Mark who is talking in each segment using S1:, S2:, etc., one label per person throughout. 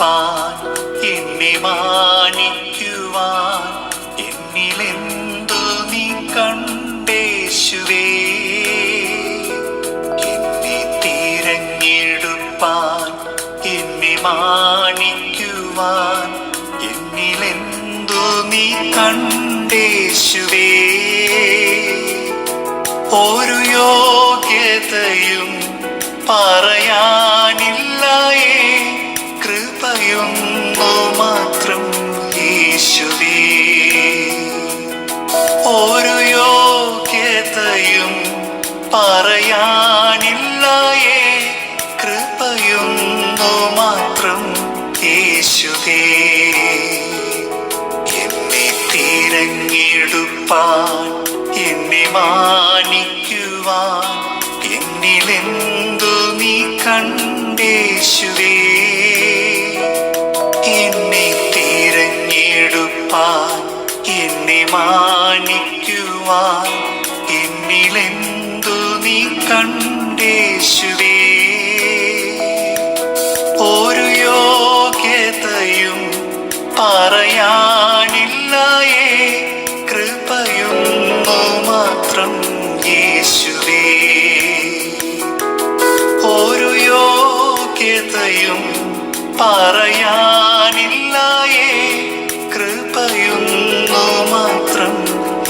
S1: തിരഞ്ഞെടുപ്പാൻ എന്നെ മാനിക്കുവാൻ. എന്നിലെന്തു നീ കണ്ടേശുവേ? എന്നെ തിരഞ്ഞെടുപ്പാൻ എന്നെ മാനിക്കുവാൻ. എന്നിലെന്തു നീ കണ്ടേശുവേ? ഒരു യോഗ്യതയും പറയാനില്ലായേ കൃപയൊന്നു മാത്രം യേശുവേ. ഒരു യോഗ്യതയും പറയാനില്ലായേ കൃപയൊന്നു മാത്രം യേശുവേ. എന്നെ തിരഞ്ഞെടുപ്പാൻ എന്നെ മാനിക്കുവാൻ എന്നിലെന്തു നീ കണ്ടേശുവേ. മാനിക്കുവാൻ എന്നിലെന്തു നീ കണ്ടേശുവേ? ഒരു യോഗ്യതയും പറയാനില്ലായേ കൃപയും മാത്രം യേശുവേ. ഒരു യോഗ്യതയും പറയാനില്ലായേ കൃപയൊന്നു മാത്രം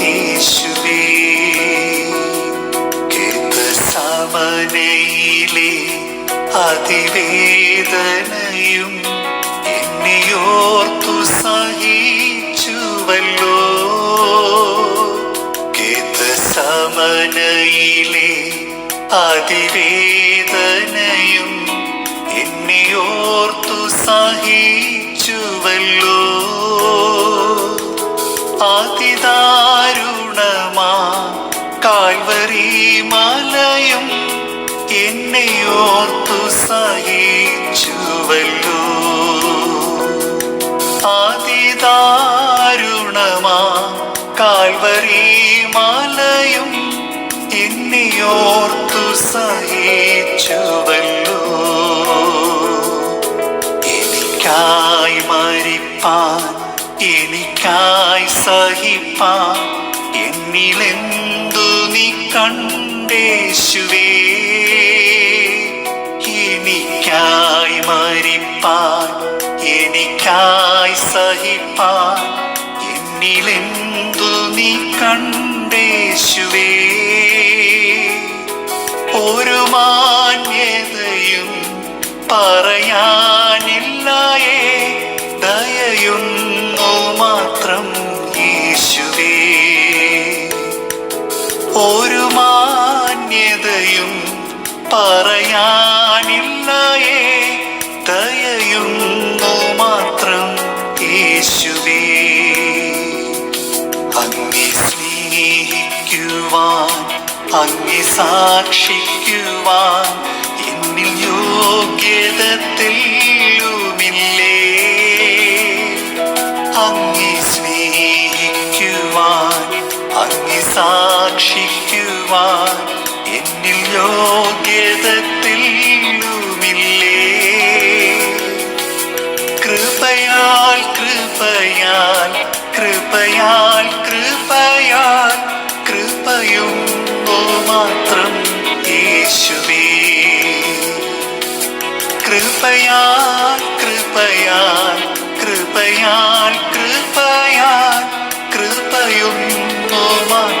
S1: യേശുവേ. സമനയിലെ അതിവേദനയും എന്നെയോർത്തു സഹിച്ചുവല്ലോ. സമനയിലെ അതിവേദനയും എന്നെയോർത്തു സഹിച്ചുവല്ലോ. കാൽവരി മലയും എന്നെയോർത്തു സഹിച്ചുവല്ലോ. അതിദാരുണമാ കാൽവരി മലയും എന്നെയോർത്തു സഹിച്ചുവല്ലോ. എനിക്കായി മരിപ്പാൻ എനിക്കായി സഹിപ്പാൻ എന്നിലെന്തു നീ കണ്ടേശുവേ. എനിക്കായി മരിപ്പാൻ എനിക്കായി സഹിപ്പാൻ എന്നിലെന്തു നീ കണ്ടേശുവേ. ഒരു മാന്യതയും പറയാനില്ലായേ ദയയുന്നു മാത്രം പറയാനില്ലായേ. ദയയുന്നു മാത്രം യേശുവേ. അങ്ങെ സ്നേഹിക്കുവാൻ അങ്ങെ സാക്ഷിക്കുവാൻ എന്നിൽ യോഗ്യത തെല്ലുമില്ലേ അങ്ങെ സ്നേഹിക്കുവാൻ അങ്ങെ സാക്ഷിക്കുവാൻ എന്നിൽ യോഗ്യത തെല്ലുമില്ലേ കൃപയാൽ കൃപയാൽ കൃപയാൽ കൃപയാൽ കൃപയും മാത്രം യേശുവേ. കൃപയാൽ കൃപയാൽ കൃപയാൽ കൃപയാൽ കൃപയും മാത്രം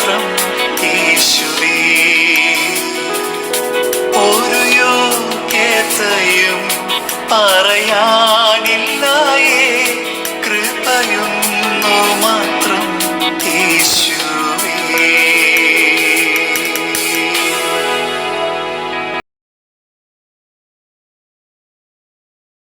S1: പറയാനില്ലായേ കൃപയൊന്നു